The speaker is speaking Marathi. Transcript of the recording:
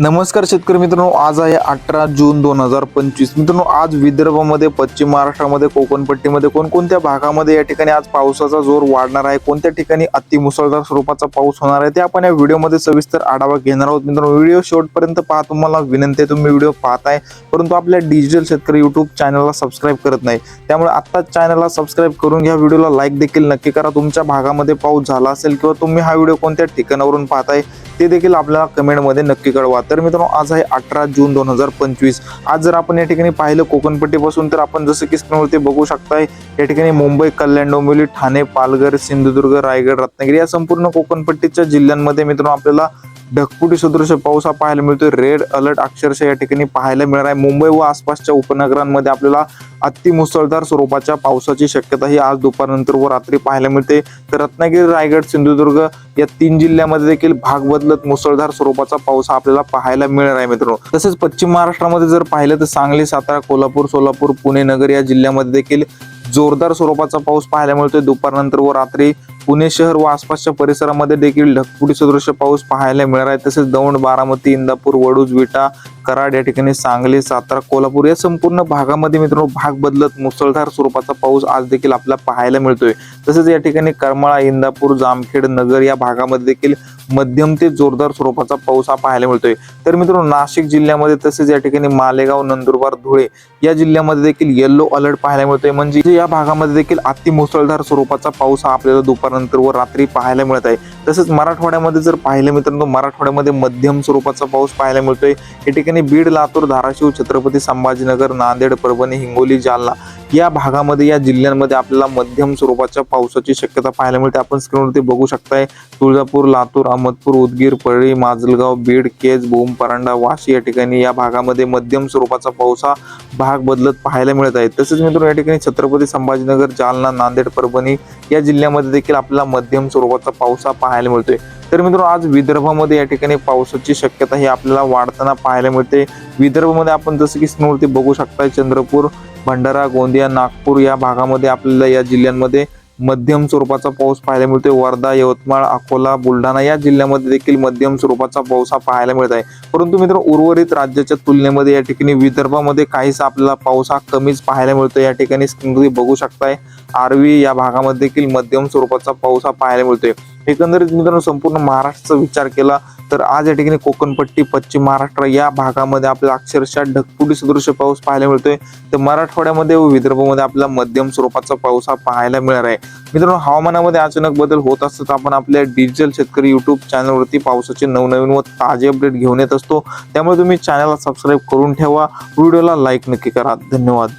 नमस्कार शेतकरी मित्रांनो आज आहे अठरा जून दोन हजार पंचवीस. मित्रांनो आज विदर्भामध्ये पश्चिम महाराष्ट्रामध्ये कोकणपट्टीमध्ये कोणकोणत्या भागामध्ये या ठिकाणी आज पावसाचा जोर वाढणार आहे? कोणत्या ठिकाणी अतिमुसळधार स्वरूपाचा पाऊस होणार आहे? ते आपण या व्हिडिओमध्ये सविस्तर आढावा घेणार आहोत. मित्रांनो व्हिडिओ शेवटपर्यंत पाहा. तुम्हाला विनंती आहे तुम्ही व्हिडिओ पाहताय परंतु आपल्या डिजिटल शेतकरी युट्यूब चॅनलला सबस्क्राईब करत नाही. त्यामुळे आत्ताच चॅनलला सबस्क्राईब करून घ्या. व्हिडिओला लाईक देखील नक्की करा. तुमच्या भागामध्ये पाऊस झाला असेल किंवा तुम्ही हा व्हिडिओ कोणत्या ठिकाणावरून पाहताय ते देखील आपल्याला कमेंटमध्ये नक्की कळवा. तर मित्रांनो आज आहे अठरा जून दोन हजार पंचवीस. आज जर आपण या ठिकाणी पाहिलं कोकणपट्टीपासून तर आपण जसं की स्क्रीनवरती बघू शकताय या ठिकाणी मुंबई कल्याण डोंबिवली ठाणे पालघर सिंधुदुर्ग रायगड रत्नागिरी या संपूर्ण कोकणपट्टीच्या जिल्ह्यांमध्ये मित्रांनो आपल्याला ढकपुटी सदृश पाऊस हा पाहायला मिळतोय. रेड अलर्ट अक्षरशः या ठिकाणी पाहायला मिळणार आहे. मुंबई व आसपासच्या उपनगरांमध्ये आपल्याला अति मुसळधार स्वरूपाच्या पावसाची शक्यता ही आज दुपारनंतर व रात्री पाहायला मिळते. तर रत्नागिरी रायगड सिंधुदुर्ग या तीन जिल्ह्यामध्ये देखील भाग बदलत मुसळधार स्वरूपाचा पाऊस आपल्याला पाहायला मिळणार आहे मित्रांनो. तसेच पश्चिम महाराष्ट्रामध्ये जर पाहिलं तर सांगली सातारा कोल्हापूर सोलापूर पुणे नगर या जिल्ह्यामध्ये देखील जोरदार स्वरूपाचा पाऊस पाहायला मिळतोय. दुपारनंतर व रात्री पुणे शहर व आसपासच्या परिसरामध्ये देखील ढगफुटी सदृश पाऊस पाहायला मिळणार आहे. तसेच दौंड बारामती इंदापूर वडूज विटा कराड या ठिकाणी सांगली सातारा कोल्हापूर या संपूर्ण भागामध्ये मित्रांनो भाग बदलत मुसळधार स्वरूपाचा पाऊस आज देखील आपल्याला पाहायला मिळतोय. तसेच या ठिकाणी करमाळा इंदापूर जामखेड नगर या भागामध्ये देखील मध्यम ते जोरदार स्वरूपाचा पाऊस हा पाहायला मिळतोय. तर मित्रांनो नाशिक जिल्ह्यामध्ये तसेच या ठिकाणी मालेगाव नंदुरबार धुळे या जिल्ह्यामध्ये देखील येल्लो अलर्ट पाहायला मिळतोय. म्हणजे या भागामध्ये देखील अति मुसळधार स्वरूपाचा पाऊस हा आपल्याला दुपारनंतर व रात्री पाहायला मिळत आहे. तसंच मराठवाड्यामध्ये जर पाहिलं मित्रांनो मराठवाड्यामध्ये मध्यम स्वरूपाचा पाऊस पाहायला मिळतोय. या ठिकाणी बीड लातूर धाराशिव छत्रपती संभाजीनगर नांदेड परभणी हिंगोली जालना या भागामध्ये या जिल्ह्यांमध्ये आपल्याला मध्यम स्वरूपाच्या पावसाची शक्यता पाहायला मिळते. आपण स्क्रीनवरती बघू शकताय तुळजापूर लातूर अहमदपूर उदगीर परळी माजलगाव बीड केज भूम परांडा वाशी या ठिकाणी या भागामध्ये मध्यम स्वरूपाचा पाऊस हा भाग बदलत पाहायला मिळत आहे. तसेच मित्रांनो या ठिकाणी छत्रपती संभाजीनगर जालना नांदेड परभणी या जिल्ह्यामध्ये देखील आपल्याला मध्यम स्वरूपाचा पाऊस हा पाहायला मिळतोय. तर मित्रांनो आज विदर्भामध्ये या ठिकाणी पावसाची शक्यता ही आपल्याला वाढताना पाहायला मिळते. विदर्भामध्ये आपण जसं की स्क्रीनवरती बघू शकता चंद्रपूर भंडारा गोंदिया नागपूर या भागामध्ये आपल्याला या जिल्ह्यांमध्ये मध्यम स्वरूपाचा पाऊस पाहायला मिळतोय. वर्धा यवतमाळ अकोला बुलढाणा या जिल्ह्यामध्ये देखील मध्यम स्वरूपाचा पाऊस हा पाहायला मिळत आहे परंतु मित्र उर्वरित राज्याच्या तुलनेमध्ये या ठिकाणी विदर्भामध्ये काहीसा आपल्याला पाऊस हा कमीच पाहायला मिळतो या ठिकाणी स्क्रीनवरती बघू शकताय आरवी या भागामध्ये देखील मध्यम स्वरूपाचा पाऊस हा पाहायला मिळतोय. एकंदरीत मित्रांनो संपूर्ण महाराष्ट्राचा विचार केला तर आज या ठिकाणी कोकणपट्टी पश्चिम महाराष्ट्र या भागामध्ये आपल्याला अक्षरशः ढगपुटी सदृश पाऊस पाहायला मिळतोय. तर मराठवाड्यामध्ये व विदर्भामध्ये आपल्याला मध्यम स्वरूपाचा पाऊस हा पाहायला मिळणार आहे. मित्रांनो हवामानामध्ये अचानक बदल होत असतात आपण आपल्या डिजिटल शेतकरी युट्यूब चॅनलवरती पावसाचे नवनवीन व ताजे अपडेट घेऊन येत असतो. त्यामुळे तुम्ही चॅनलला सबस्क्राईब करून ठेवा. व्हिडिओला लाईक नक्की करा. धन्यवाद.